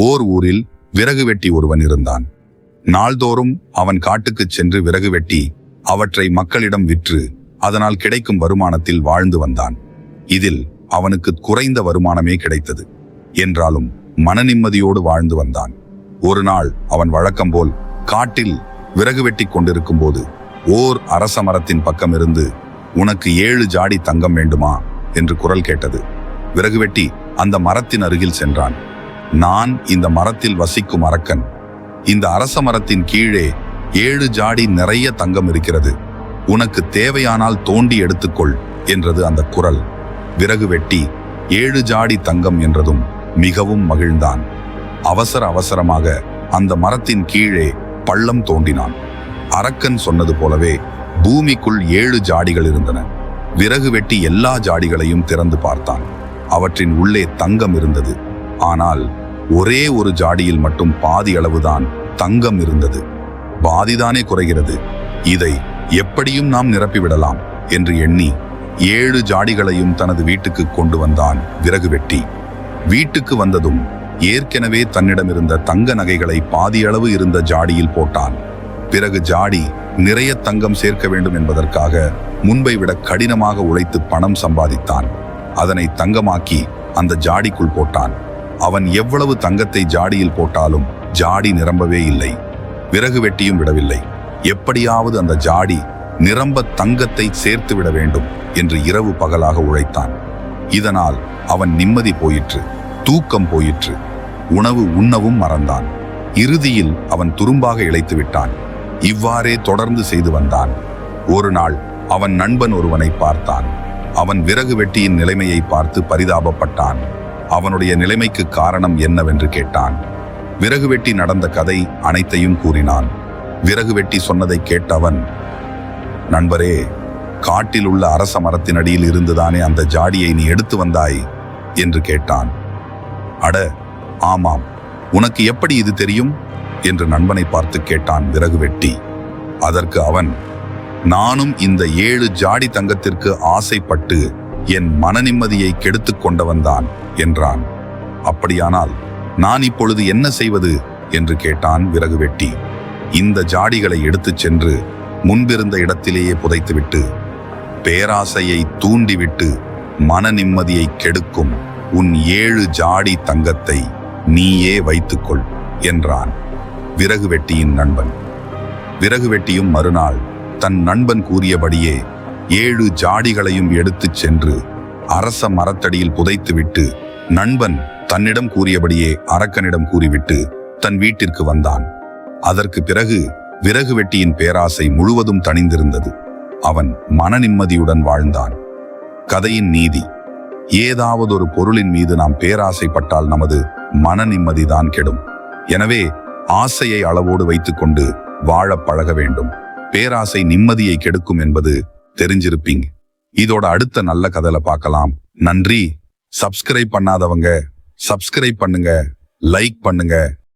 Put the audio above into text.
ஓர் ஊரில் விறகு வெட்டி ஒருவன் இருந்தான். நாள்தோறும் அவன் காட்டுக்குச் சென்று விறகு வெட்டி அவற்றை மக்களிடம் விற்று அதனால் கிடைக்கும் வருமானத்தில் வாழ்ந்து வந்தான். இதில் அவனுக்கு குறைந்த வருமானமே கிடைத்தது. என்றாலும் மனநிம்மதியோடு வாழ்ந்து வந்தான். ஒரு நாள் அவன் வழக்கம் போல் காட்டில் விறகு வெட்டி கொண்டிருக்கும் போது ஓர் அரச மரத்தின் பக்கம் இருந்து உனக்கு ஏழு ஜாடி தங்கம் வேண்டுமா? என்று குரல் கேட்டது. விறகு வெட்டி அந்த மரத்தின் அருகில் சென்றான். நான் இந்த மரத்தில் வசிக்கும் அரக்கன். இந்த அரச மரத்தின் கீழே ஏழு ஜாடி நிறைய தங்கம் இருக்கிறது. உனக்கு தேவையானால் தோண்டி எடுத்துக்கொள் என்றது அந்த குரல். விறகு வெட்டி ஏழு ஜாடி தங்கம் என்றதும் மிகவும் மகிழ்ந்தான். அவசர அவசரமாக அந்த மரத்தின் கீழே பள்ளம் தோண்டினான். அரக்கன் சொன்னது போலவே பூமிக்குள் ஏழு ஜாடிகள் இருந்தன. விறகு வெட்டி எல்லா ஜாடிகளையும் திறந்து பார்த்தான். அவற்றின் உள்ளே தங்கம் இருந்தது. ஆனால் ஒரே ஒரு ஜாடியில் மட்டும் பாதி அளவுதான் தங்கம் இருந்தது. பாதிதானே குறைகிறது. இதை எப்படியும் நாம் நிரப்பிவிடலாம் என்று எண்ணி ஏழு ஜாடிகளையும் தனது வீட்டுக்கு கொண்டு வந்தான் விறகு வெட்டி. வீட்டுக்கு வந்ததும் ஏற்கனவே தன்னிடமிருந்த தங்க நகைகளை பாதியளவு இருந்த ஜாடியில் போட்டான். பிறகு ஜாடி நிறைய தங்கம் சேர்க்க வேண்டும் என்பதற்காக முன்பை விட கடினமாக உழைத்து பணம் சம்பாதித்தான். அதனை தங்கமாக்கி அந்த ஜாடிக்குள் போட்டான். அவன் எவ்வளவு தங்கத்தை ஜாடியில் போட்டாலும் ஜாடி நிரம்பவே இல்லை. விறகு வெட்டியும் விடவில்லை. எப்படியாவது அந்த ஜாடி நிரம்ப தங்கத்தை சேர்த்து விட வேண்டும் என்று இரவு பகலாக உழைத்தான். இதனால் அவன் நிம்மதி போயிற்று தூக்கம் போயிற்று உணவு உண்ணவும் மறந்தான். இறுதியில் அவன் துரும்பாக இழைத்து விட்டான். இவ்வாறே தொடர்ந்து செய்து வந்தான். ஒரு நாள் அவன் நண்பன் ஒருவனை பார்த்தான். அவன் விறகு வெட்டியின் நிலைமையை பார்த்து பரிதாபப்பட்டான். அவனுடைய நிலைமைக்கு காரணம் என்னவென்று கேட்டான். விறகு வெட்டி நடந்த கதை அனைத்தையும் கூறினான். விறகு வெட்டி சொன்னதை கேட்டவன் நண்பரே காட்டில் உள்ள அரச மரத்தின் அடியில் இருந்துதானே அந்த ஜாடியை நீ எடுத்து வந்தாய்? என்று கேட்டான். அட ஆமாம். உனக்கு எப்படி இது தெரியும்? என்று நண்பனை பார்த்து கேட்டான் விறகு வெட்டி. அதற்கு அவன் நானும் இந்த ஏழு ஜாடி தங்கத்திற்கு ஆசைப்பட்டு என் மனநிம்மதியை கெடுத்து கொண்டவன்தான் என்றான். அப்படியானால் நான் இப்பொழுது என்ன செய்வது? என்று கேட்டான் விறகு வெட்டி. இந்த ஜாடிகளை எடுத்துச் சென்று முன்பிருந்த இடத்திலேயே புதைத்துவிட்டு பேராசையை தூண்டிவிட்டு மன நிம்மதியை கெடுக்கும் உன் ஏழு ஜாடி தங்கத்தை நீயே வைத்துக்கொள் என்றான் விறகு வெட்டியின் நண்பன். விறகு வெட்டியும் மறுநாள் தன் நண்பன் கூறியபடியே ஏழு ஜாடிகளையும் எடுத்துச் சென்று அரச மரத்தடியில் புதைத்துவிட்டு நண்பன் தன்னிடம் கூறியபடியே அரக்கனிடம் கூறிவிட்டு தன் வீட்டிற்கு வந்தான். அதற்கு பிறகு விறகு வெட்டியின் பேராசை முழுவதும் தணிந்திருந்தது. அவன் மன நிம்மதியுடன் வாழ்ந்தான். கதையின் நீதி. ஏதாவது ஒரு பொருளின் மீது நாம் பேராசைப்பட்டால் நமது மன நிம்மதிதான் கெடும். எனவே ஆசையை அளவோடு வைத்துக்கொண்டு வாழப் பழக வேண்டும். பேராசை நிம்மதியை கெடுக்கும் என்பது தெரிஞ்சிருப்பீங்க. இதோட அடுத்த நல்ல கதையில பார்க்கலாம். நன்றி. சப்ஸ்கிரைப் பண்ணாதவங்க சப்ஸ்கிரைப் பண்ணுங்க லைக் பண்ணுங்க.